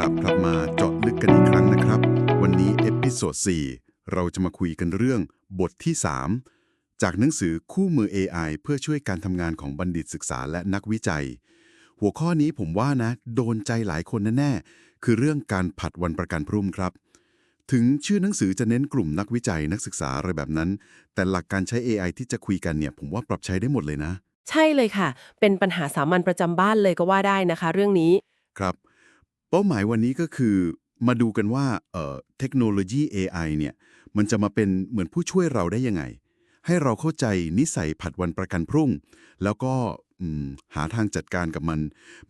ครับกลับมาเจาะลึกกันอีกครั้งนะครับ วันนี้เอพิโซด4เราจะมาคุยกันเรื่องบทที่ 3 จากหนังสือคู่มือ AI เพื่อช่วยการทำงานของบัณฑิตศึกษาและนักวิจัย หัวข้อนี้ผมว่านะ โดนใจหลายคนแน่ๆคือเรื่องการผัดวันประกันพรุ่งครับ ถึงชื่อหนังสือจะเน้นกลุ่มนักวิจัยนักศึกษาอะไรแบบนั้น แต่หลักการใช้ AI ที่จะคุยกันเนี่ย ผมว่าปรับใช้ได้หมดเลยนะ ใช่เลยค่ะ เป็นปัญหาสามัญประจำบ้านเลยก็ว่าได้นะคะ เรื่องนี้ครับ เป้าหมายวันนี้ก็คือมาดูกันว่าเอ่อเทคโนโลยี AI เนี่ยมันจะมาเป็นเหมือนผู้ช่วยเราได้ยังไง ให้เราเข้าใจนิสัยผัดวันประกันพรุ่ง แล้วก็อืมหาทางจัดการกับมัน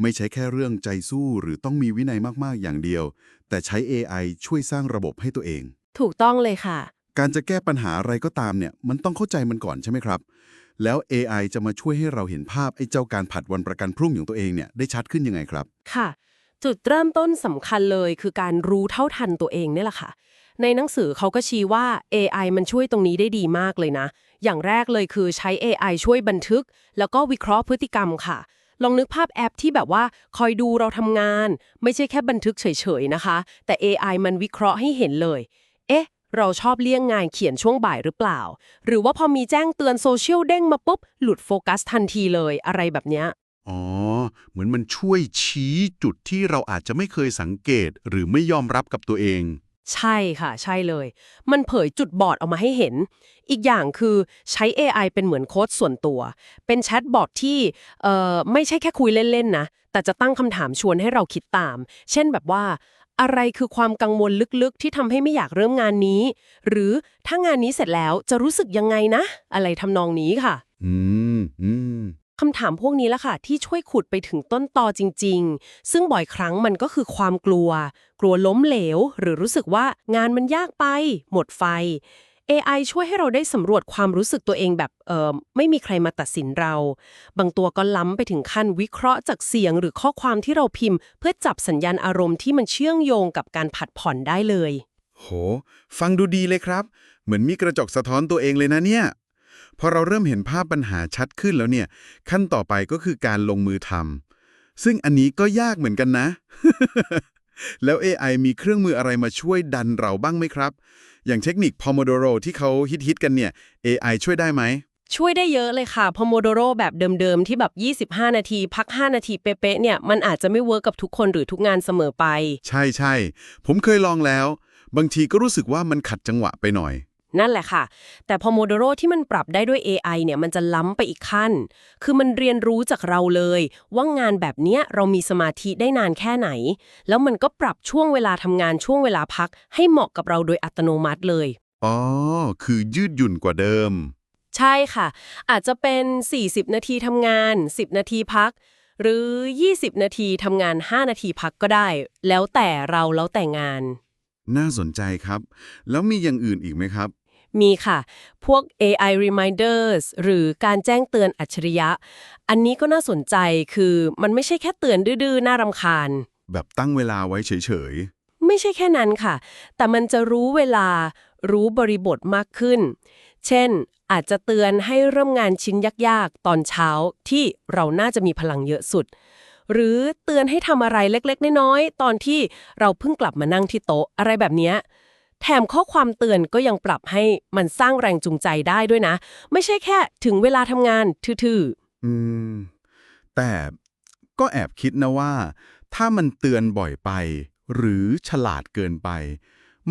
ไม่ใช่แค่เรื่องใจสู้หรือต้องมีวินัยมาก ๆ อย่างเดียว แต่ใช้ AI ช่วยสร้างระบบให้ตัวเอง ถูกต้องเลยค่ะ การจะแก้ปัญหาอะไรก็ตามเนี่ยมันต้องเข้าใจมันก่อนใช่ไหมครับ แล้ว AI จะมาช่วยให้เราเห็นภาพไอ้เจ้าการผัดวันประกันพรุ่งของตัวเองเนี่ยได้ชัดขึ้นยังไงครับ ค่ะ จุดเริ่มต้นสำคัญเลยคือการรู้เท่าทันตัวเองนี่แหละค่ะ ในหนังสือเขาก็ชี้ว่า AI มันช่วยตรงนี้ได้ดีมากเลยนะ อย่างแรกเลยคือใช้ AI ช่วยบันทึก แล้วก็วิเคราะห์พฤติกรรมค่ะ ลองนึกภาพแอปที่แบบว่าคอยดูเราทำงาน ไม่ใช่แค่บันทึกเฉยๆนะคะ แต่ AI มันวิเคราะห์ให้เห็นเลย เอ๊ะเราชอบเลี่ยงงานเขียนช่วงบ่ายหรือเปล่า หรือว่าพอมีแจ้งเตือนโซเชียลเด้งมาปุ๊บ หลุดโฟกัสทันทีเลยอะไรแบบเนี้ย อ๋อ เหมือนมันช่วยชี้จุดที่เราอาจจะไม่เคยสังเกตหรือไม่ยอมรับกับตัวเอง ใช่ค่ะ ใช่เลย มันเผยจุดบอดออกมาให้เห็น อีกอย่างคือใช้ AI เป็นเหมือนโค้ดส่วนตัว เป็นแชทบอทที่เอ่อไม่ใช่แค่คุยเล่น ๆ นะ แต่จะตั้งคำถามชวนให้เราคิดตาม เช่นแบบว่า อะไรคือความกังวลลึกๆ ที่ทำให้ไม่อยากเริ่มงานนี้ หรือถ้างานนี้เสร็จแล้วจะรู้สึกยังไงนะ อะไรทำนองนี้ค่ะ อืมอืม คำถามพวกนี้แหละค่ะ ที่ช่วยขุดไปถึงต้นตอจริง ๆ ซึ่งบ่อยครั้งมันก็คือความกลัว กลัวล้มเหลว หรือรู้สึกว่างานมันยากไป หมดไฟ AI ช่วยให้เราได้สำรวจความรู้สึกตัวเองแบบเออไม่มีใครมาตัดสินเรา บางตัวก็ล้ำไปถึงขั้นวิเคราะห์จากเสียงหรือข้อความที่เราพิมพ์ เพื่อจับสัญญาณอารมณ์ที่มันเชื่อมโยงกับการผัดผ่อนได้เลย โห ฟังดูดีเลยครับ เหมือนมีกระจกสะท้อนตัวเองเลยนะเนี่ย พอเราเริ่มเห็นภาพปัญหาชัดขึ้นแล้วเนี่ย ขั้นต่อไปก็คือการลงมือทำซึ่งอันนี้ก็ยากเหมือนกันนะ แล้ว AI มีเครื่องมืออะไรมาช่วยดันเราบ้างไหมครับ อย่างเทคนิค Pomodoro ที่เขาฮิตๆกันเนี่ย AI ช่วยได้ไหมช่วยได้เยอะเลยค่ะพอโมโดโรแบบเดิมๆ ที่แบบ 25 นาที พัก 5 นาทีเป๊ะๆเนี่ย มันอาจจะไม่เวิร์กกับทุกคนหรือทุกงานเสมอไป ใช่ใช่ผมเคยลองแล้ว บางทีก็รู้สึกว่ามันขัดจังหวะไปหน่อย นั่นแหละค่ะ แต่พอโมโดโรที่มันปรับได้ด้วย AI เนี่ยมันจะล้ำไปอีกขั้น คือมันเรียนรู้จากเราเลย ว่างานแบบเนี้ยเรามีสมาธิได้นานแค่ไหน แล้วมันก็ปรับช่วงเวลาทำงานช่วงเวลาพัก ให้เหมาะกับเราโดยอัตโนมัติเลย อ๋อ คือยืดหยุ่นกว่าเดิม ใช่ค่ะ อาจจะเป็น 40 นาทีทำงาน 10 นาทีพัก หรือ 20 นาทีทำงาน 5 นาทีพักก็ได้ แล้วแต่เราแล้วแต่งาน น่าสนใจครับ แล้วมีอย่างอื่นอีกไหมครับ มีค่ะ พวก AI reminders หรือการแจ้งเตือนอัจฉริยะ อันนี้ก็น่าสนใจคือมันไม่ใช่แค่เตือนดื้อๆ น่ารำคาญ แบบตั้งเวลาไว้เฉยไม่ใช่แค่นั้นค่ะ แต่มันจะรู้เวลารู้บริบทมากขึ้น เช่น อาจจะเตือนให้เริ่มงานชิ้นยากๆ ตอนเช้าที่เราน่าจะมีพลังเยอะสุด หรือเตือนให้ทำอะไรเล็กๆ น้อยๆ ตอนที่เราเพิ่งกลับมานั่งที่โต๊ะอะไรแบบเนี้ยแถมข้อความเตือนก็ยังปรับให้มันสร้างแรงจูงใจได้ด้วยนะ ไม่ใช่แค่ถึงเวลาทำงานทื่อๆอืม แต่ก็แอบคิดนะว่า ถ้ามันเตือนบ่อยไป หรือฉลาดเกินไป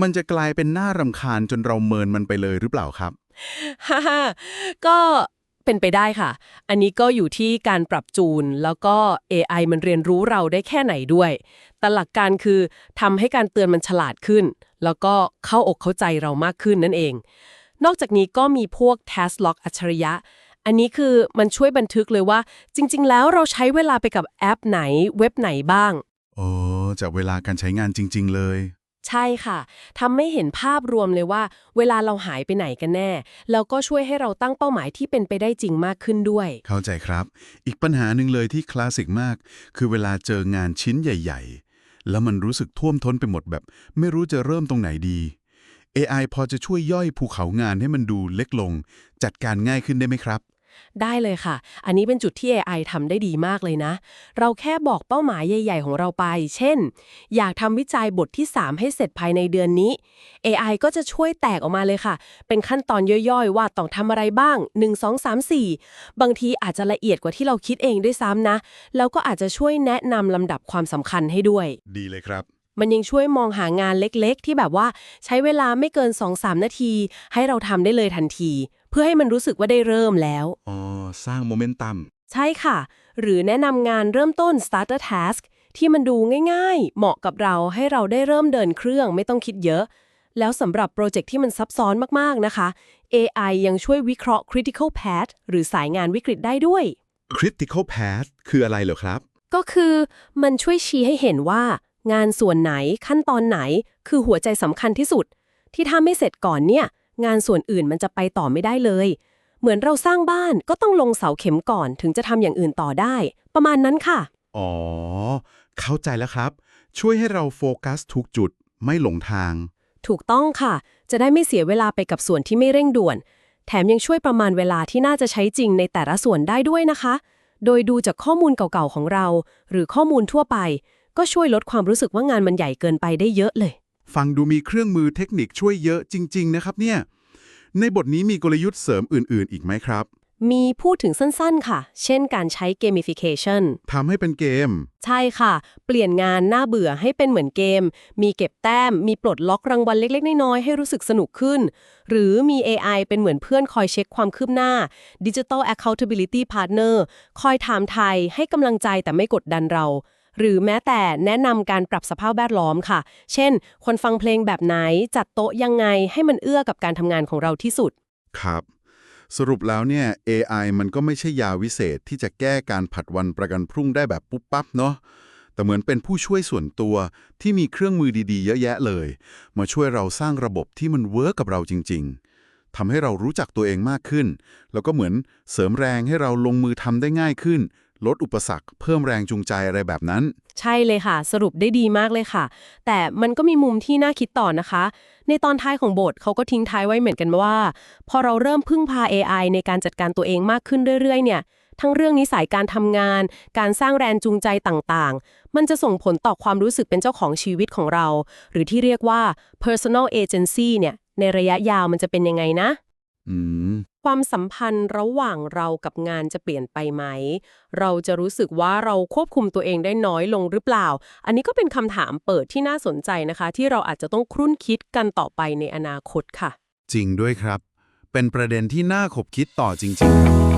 มันจะกลายเป็นน่ารำคาญจนเราเมินมันไปเลยหรือเปล่าครับๆฮ่าฮ่าก็ เป็นไปได้ค่ะ อันนี้ก็อยู่ที่การปรับจูน แล้วก็ AI มันเรียนรู้เราได้แค่ไหนด้วย แต่หลักการคือทำให้การเตือนมันฉลาดขึ้น แล้วก็เข้าอกเข้าใจเรามากขึ้นนั่นเอง นอกจากนี้ก็มีพวก Task Log อัจฉริยะ อันนี้คือมันช่วยบันทึกเลยว่า จริง ๆ แล้วเราใช้เวลาไปกับแอปไหนเว็บไหนบ้างโอ้จากเวลาการใช้งานจริง ๆ เลย ใช่ค่ะทำให้เห็นภาพรวมเลยว่า เวลาเราหายไปไหนกันแน่ แล้วก็ช่วยให้เราตั้งเป้าหมายที่เป็นไปได้จริงมากขึ้นด้วย เข้าใจครับ อีกปัญหาหนึ่งเลยที่คลาสสิกมาก คือเวลาเจองานชิ้นใหญ่ ๆ แล้วมันรู้สึกท่วมท้นไปหมดแบบ ไม่รู้จะเริ่มตรงไหนดี AI พอจะช่วยย่อยภูเขางานให้มันดูเล็กลง จัดการง่ายขึ้นได้ไหมครับ ได้เลยค่ะ อันนี้เป็นจุดที่ AI ทำได้ดีมากเลยนะ เราแค่บอกเป้าหมายใหญ่ ๆ ของเราไป เช่น อยากทำวิจัยบทที่ 3 ให้เสร็จภายในเดือนนี้ AI ก็จะช่วยแตกออกมาเลยค่ะ เป็นขั้นตอนย่อยๆ ว่าต้องทำอะไรบ้าง 1 2 3 4 บางทีอาจจะละเอียดกว่าที่เราคิดเองด้วยซ้ำนะ แล้วก็อาจจะช่วยแนะนำลำดับความสำคัญให้ด้วย ดีเลยครับมันยังช่วยมองหางานเล็กๆ ที่แบบว่าใช้เวลาไม่เกิน 2-3 นาที ให้เราทำได้เลยทันทีเพื่อให้มันรู้สึกว่าได้เริ่มแล้ว อ๋อ สร้างโมเมนตัม ใช่ค่ะ หรือแนะนำงานเริ่มต้น starter task ที่มันดูง่ายๆ เหมาะกับเราให้เราได้เริ่มเดินเครื่องไม่ต้องคิดเยอะ แล้วสำหรับโปรเจกต์ที่มันซับซ้อนมากๆนะคะ AI ยังช่วยวิเคราะห์ critical path หรือสายงานวิกฤตได้ด้วย critical path คืออะไรเหรอครับ ก็คือมันช่วยชี้ให้เห็นว่า งานส่วนไหนขั้นตอนไหน คือหัวใจสำคัญที่สุด ที่ถ้าไม่เสร็จก่อนเนี่ย งานส่วนอื่นมันจะไปต่อไม่ได้เลย เหมือนเราสร้างบ้านก็ต้องลงเสาเข็มก่อนถึงจะทำอย่างอื่นต่อได้ ประมาณนั้นค่ะ อ๋อ เข้าใจแล้วครับ ช่วยให้เราโฟกัสถูกจุดไม่หลงทาง ถูกต้องค่ะ จะได้ไม่เสียเวลาไปกับส่วนที่ไม่เร่งด่วน แถมยังช่วยประมาณเวลาที่น่าจะใช้จริงในแต่ละส่วนได้ด้วยนะคะ โดยดูจากข้อมูลเก่าๆของเรา หรือข้อมูลทั่วไป ก็ช่วยลดความรู้สึกว่างานมันใหญ่เกินไปได้เยอะเลย ฟังดูมีเครื่องมือเทคนิคช่วยเยอะจริง ๆ นะครับเนี่ย ในบทนี้มีกลยุทธ์เสริมอื่น ๆ อีกไหมครับ มีพูดถึงสั้นๆค่ะ เช่นการใช้ gamification ทำให้เป็นเกม ใช่ค่ะ เปลี่ยนงานน่าเบื่อให้เป็นเหมือนเกม มีเก็บแต้ม มีปลดล็อกรางวัลเล็ก ๆ น้อยๆให้รู้สึกสนุกขึ้น หรือมี AI เป็นเหมือนเพื่อนคอยเช็คความคืบหน้า Digital Accountability Partner คอยถามไทยให้กำลังใจแต่ไม่กดดันเรา หรือแม้แต่แนะนำการปรับสภาพแวดล้อมค่ะ เช่น คนฟังเพลงแบบไหนจัดโต๊ะยังไงให้มันเอื้อกับการทำงานของเราที่สุด ครับ สรุปแล้วเนี่ย AI มันก็ไม่ใช่ยาวิเศษที่จะแก้การผัดวันประกันพรุ่งได้แบบปุ๊บปั๊บเนาะแต่เหมือนเป็นผู้ช่วยส่วนตัวที่มีเครื่องมือดีๆ เยอะแยะเลย มาช่วยเราสร้างระบบที่มันเวิร์กกับเราจริง ๆทำให้เรารู้จักตัวเองมากขึ้น แล้วก็เหมือนเสริมแรงให้เราลงมือทำได้ง่ายขึ้น ลดอุปสรรค เพิ่มแรงจูงใจอะไรแบบนั้น ใช่เลยค่ะ สรุปได้ดีมากเลยค่ะ แต่มันก็มีมุมที่น่าคิดต่อนะคะ ในตอนท้ายของบทเขาก็ทิ้งท้ายไว้เหมือนกันว่า พอเราเริ่มพึ่งพา AI ในการจัดการตัวเองมากขึ้นเรื่อยๆ เนี่ย ทั้งเรื่องนิสัยการทำงาน การสร้างแรงจูงใจต่างๆ มันจะส่งผลต่อความรู้สึกเป็นเจ้าของชีวิตของเรา หรือที่เรียกว่า personal agency เนี่ยในระยะยาวมันจะเป็นยังไงนะ ความสัมพันธ์ระหว่างเรากับงานจะเปลี่ยนไปไหม เราจะรู้สึกว่าเราควบคุมตัวเองได้น้อยลงหรือเปล่า อันนี้ก็เป็นคำถามเปิดที่น่าสนใจนะคะ ที่เราอาจจะต้องครุ่นคิดกันต่อไปในอนาคตค่ะ จริงด้วยครับ เป็นประเด็นที่น่าขบคิดต่อจริงๆครับ